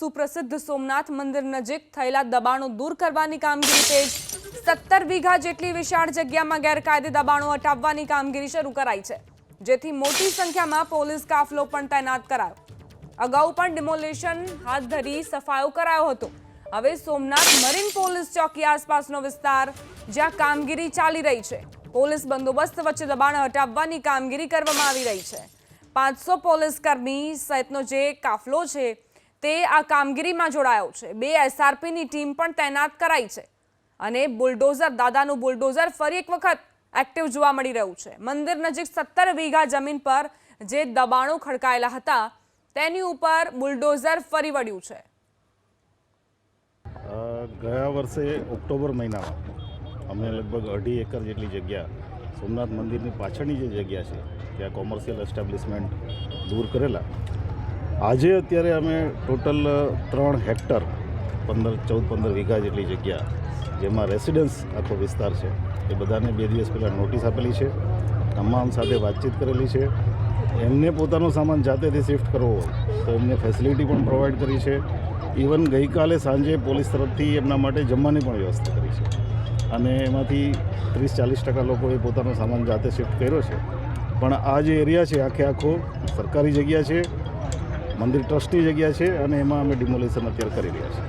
સુપ્રસિદ્ધ સોમનાથ મંદિર નજીક થયેલા દબાણો દૂર કરવાની કામગીરી તેજ સત્તર વીઘા જેટલી વિશાળ જગ્યામાં ગેરકાયદે દબાણો હટાવવાની કામગીરી શરૂ કરાઈ છે. જેથી મોટી સંખ્યામાં પોલીસ કાફલો પણ તૈનાત કરાયો. અગાઉ પણ ડિમોલેશન હાથ ધરી સફાયો કરાયો હતો. હવે સોમનાથ મરીન પોલીસ ચોકી આસપાસનો વિસ્તાર, જ્યાં કામગીરી ચાલી રહી છે. પોલીસ બંદોબસ્ત વચ્ચે દબાણ હટાવવાની કામગીરી કરવામાં આવી રહી છે. પાંચસો પોલીસ કર્મી સહિતનો જે કાફલો છે તે આ કામગીરીમાં જોડાયો છે. બે એસઆરપીની ટીમ પણ તૈનાત કરાઈ છે અને બુલડોઝર, દાદાનું બુલડોઝર ફરી એક વખત એક્ટિવ જોવા મળી રહ્યું છે. મંદિર નજીક સત્તર વીઘા જમીન પર જે દબાણો ખડકાયેલા હતા, તેની ઉપર બુલડોઝર ફરી વળ્યું છે. ગયા વર્ષે ઓક્ટોબર મહિનામાં અમે લગભગ અઢી એકર જેટલી જગ્યા સોમનાથ મંદિરની પાછળની જે જગ્યા છે, ત્યાં કોમર્શિયલ એસ્ટાબ્લિશમેન્ટ દૂર કરેલા. આજે અત્યારે અમે ટોટલ ત્રણ હેક્ટર, પંદર, ચૌદ, પંદર વીઘા જેટલી જગ્યા, જેમાં રેસિડન્સ આખો વિસ્તાર છે. એ બધાને બે દિવસ પહેલાં નોટિસ આપેલી છે. તમામ સાથે વાતચીત કરેલી છે. એમને પોતાનો સામાન જાતેથી શિફ્ટ કરવો હોય, તો એમને ફેસિલિટી પણ પ્રોવાઈડ કરી છે. ઇવન ગઈકાલે સાંજે પોલીસ તરફથી એમના માટે જમવાની પણ વ્યવસ્થા કરી છે. અને એમાંથી ત્રીસ, ચાલીસ ટકા લોકોએ પોતાનો સામાન જાતે શિફ્ટ કર્યો છે. પણ આ જે એરિયા છે, આખે આખો સરકારી જગ્યા છે. મંદિર ટ્રસ્ટની જગ્યા છે અને એમાં અમે ડિમોલેશન અત્યારે કરી રહ્યા છીએ.